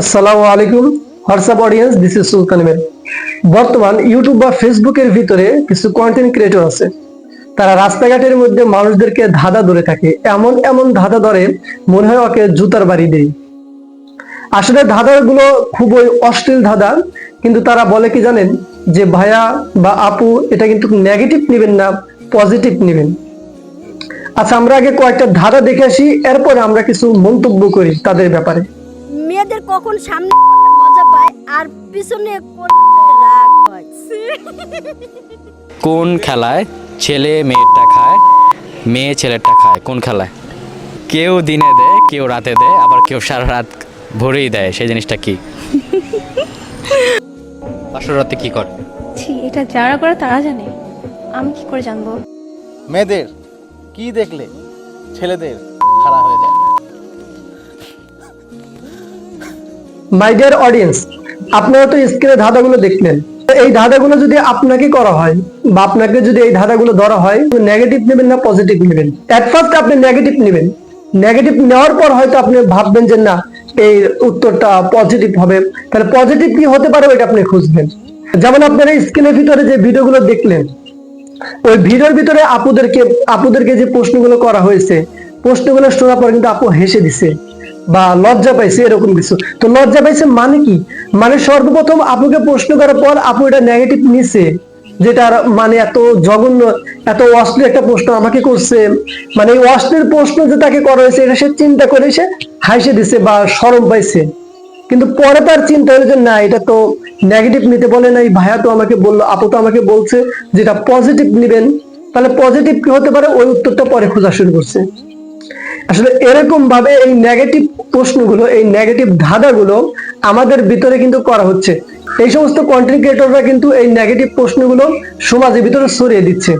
আসসালামু আলাইকুম। WhatsApp audience this is Sultan মের বর্তমান ইউটিউব বা ফেসবুকের ভিতরে কিছু কন্টেন্ট ক্রিয়েটর আছে। তারা রাস্তাঘাটের মধ্যে মানুষদেরকে ধাঁধা ধরে থাকে। এমন এমন ধাঁধা ধরে মনে হয় ওকে জুতার বাড়ি দেয় আসলে ধাঁধাগুলো খুবই অশ্লীল ধাঁধা, কিন্তু তারা বলে কি জানেন? যে ভাইয়া বা আপু, এটা কিন্তু নেগেটিভ নেবেন না পজিটিভ নেবেন। আচ্ছা আমরা আগে কয়েকটা ধাঁধা দেখে আসি, এরপরে আমরা কিছু মন্তব্য করি তাদের ব্যাপারে। মেয়েদের কখন সামনে করলে মজা পায় আর পিছনে করলে রাগ হয়। কোন খেলায় ছেলে মেয়েরটা খায় মেয়ে ছেলেরটা খায় কোন খেলায়? কেউ দিনে দেয় কেউ রাতে দেয় আবার কেউ সারা রাত ভরেই দেয় সেই জিনিসটা কি? বাসর রাতে কি করে? ছি এটা যারা করে তারা জানে। আমি কি করে জানব? মেয়েদের কি দেখলে ছেলেদের খারাপ হয়ে যায়? মাই ডিয়ার অডিয়েন্স আপনারা তো স্ক্রিনে ধাঁধাগুলো দেখলেন। এই ধাঁধাগুলো যদি আপনাকে করা হয় বা আপনাকে যদি এই ধাঁধাগুলো ধরা হয় নেগেটিভ নেবেন না পজিটিভ নেবেন। এট ফার্স্ট আপনি নেগেটিভ নেবেন। নেগেটিভ নেওয়ার পর হয়তো আপনি ভাববেন যে না, এই উত্তরটা পজিটিভ হবে। তাহলে পজিটিভ কি হতে পারে ওইটা আপনি খুঁজবেন। যেমন আপনারা স্ক্রিনের ভিতরে যে ভিডিওগুলো দেখলেন, ওই ভিডিওর ভিতরে আপুদেরকে আপুদেরকে যে প্রশ্নগুলো করা হয়েছে, প্রশ্নগুলো শোনার পর কিন্তু আপু হেসে দিছে। বা লজ্জা পাইছে, এরকম কিছু। তো লজ্জা পাইছে মানে কি? মানে সর্বপ্রথম আপুকে প্রশ্ন করার পর আপু এটা নেগেটিভ নিছে যেটার মানে এত জঘন্য, এত অশ্লীল একটা প্রশ্ন আমাকে করছে। মানে এই অশ্লীল প্রশ্ন যে তাকে করা হয়েছে, এটা সে চিন্তা করে সে হাসে দিছে বা সরম পাইছে। কিন্তু পরে তার চিন্তা হলো যে, না, এটা তো নেগেটিভ নিতে বলে নাই, ভাইয়া তো আমাকে বলল, আপু তো আমাকে বলছে যেটা পজিটিভ নেবেন, তাহলে পজিটিভ কি হতে পারে? ওই উত্তরটা পরে খোঁজা শুরু করছে। আসলে এরকম ভাবে এই নেগেটিভ প্রশ্নগুলো, এই নেগেটিভ ধাঁধাগুলো আমাদের ভিতরে কিন্তু করা হচ্ছে। এই সমস্ত কন্টেন্ট ক্রিয়েটররা কিন্তু এই নেগেটিভ প্রশ্নগুলো সমাজের ভিতরে ছড়িয়ে দিচ্ছে।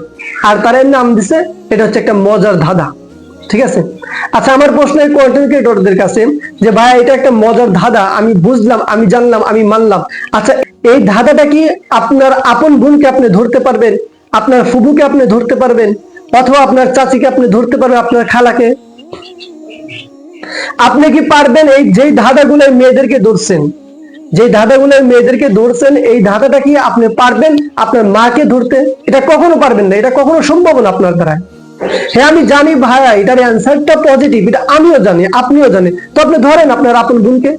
আর তারা নাম দিছে, এটা হচ্ছে একটা মজার ধাঁধা। ঠিক আছে? আচ্ছা আমার প্রশ্ন এই কন্টেন্ট ক্রিয়েটরদের কাছে যে, ভাই, এটা একটা মজার ধাঁধা, আমি বুঝলাম, আমি জানলাম, আমি মানলাম। আচ্ছা এই ধাঁধাটা কি আপনার আপন বোনকে আপনি ধরতে পারবেন? আপনার ফুবুকে আপনি ধরতে পারবেন? অথবা আপনার চাচিকে আপনি ধরতে পারবেন, আপনার খালাকে? আপনি কি পারবেন এই যেই ধাঁধাগুলো মেয়েদেরকে ধরছেন? যে ধাঁধাগুলো মেয়েদেরকে ধরছেন, এই ধাঁধাটা কি আপনি পারবেন আপনার মাকে ধরতে? এটা কখনো পারবেন না, এটা কখনো সম্ভব না আপনার দ্বারা। হ্যাঁ আমি জানি ভাইয়া, এটার অ্যান্সারটা পজিটিভ এটা আমিও জানি, আপনিও জানেন। তো আপনি ধরেন আপনার আপন বোনকে।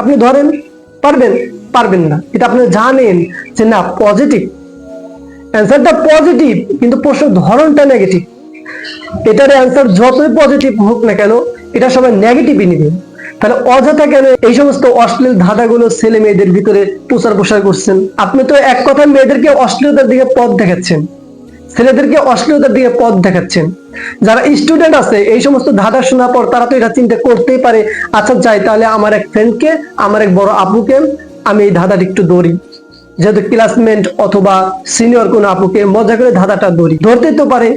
আপনি ধরেন, পারবেন? পারবেন না। এটা আপনি জানেন যে না পজিটিভ অ্যান্সারটা পজিটিভ কিন্তু প্রশ্নের ধরনটা নেগেটিভ এটার অ্যান্সার যতই পজিটিভ হোক না কেন, এটা সবাই নেগেটিভই নিবে। তাহলে অযথা কেন এই সমস্ত অশ্লীল ধাঁধাগুলো ছেলে মেয়েদের ভিতরে প্রচার প্রসার করছেন? আপনি তো এক কথা মেয়েদেরকে অশ্লীলতার দিকে পথ দেখাচ্ছেন। ছেলেদেরকে অশ্লীলতার দিকে পথ দেখাচ্ছেন। যারা স্টুডেন্ট আছে, এই সমস্ত ধাঁধা শোনার পর তারা তো এটা চিন্তা করতেই পারে আচ্ছা যাই, তাহলে আমার এক ফ্রেন্ডকে আমার এক বড় আপুকে আমি এই ধাঁধাটা একটু দৌড়ি যেহেতু ক্লাসমেট অথবা সিনিয়র কোন আপুকে, মজা করে ধাঁধাটা দৌড়ি ধরতে তো পারে।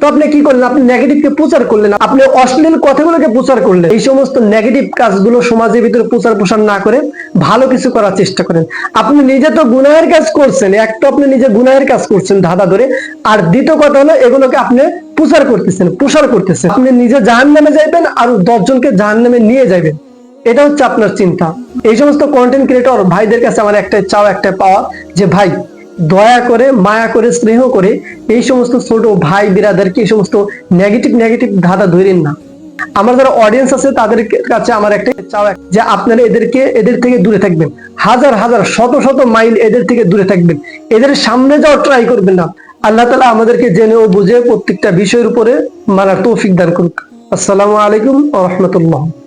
তো আপনি কি করলেন? আপনি নেগেটিভকে প্রচার করলেন। আপনি অশ্লীল কথাগুলোকে প্রচার করলেন। এই সমস্ত নেগেটিভ কাজগুলো সমাজের ভিতরে প্রচার প্রসার না করে ভালো কিছু করার চেষ্টা করেন। আপনি নিজে তো গুনাহের কাজ করছেন। এক তো আপনি নিজে গুনাহের কাজ করছেন ধাঁধা ধরে। আর দ্বিতীয় কথা হলো, এগুলোকে আপনি প্রচার করতেছেন, প্রসার করতেছেন। আপনি নিজে জাহান নামে যাইবেন আর দশজনকে জাহান নামে নিয়ে যাবেন এটা হচ্ছে আপনার চিন্তা। এই সমস্ত কন্টেন্ট ক্রিয়েটর ভাইদের কাছে আমার একটা চাও একটা পাওয়া যে, ভাই দয়া করে, মায়া করে, স্নেহ করে এই সমস্ত ছোট ভাই বিরাদেরকে এই সমস্ত নেগেটিভ নেগেটিভ ধাঁধা ধরেন না। আমার যারা অডিয়েন্স আছে, তাদের কাছে আমার একটা চাওয়া যে আপনারা এদেরকে, এদের থেকে দূরে থাকবেন। হাজার হাজার, শত শত মাইল এদের থেকে দূরে থাকবেন। এদের সামনে যাওয়ার ট্রাই করবেন না। আল্লাহ তালা আমাদেরকে জেনে ও বুঝে প্রত্যেকটা বিষয়ের উপরে মানার তৌফিক দান করুক। আসসালামু আলাইকুম রহমতুল্লাহ।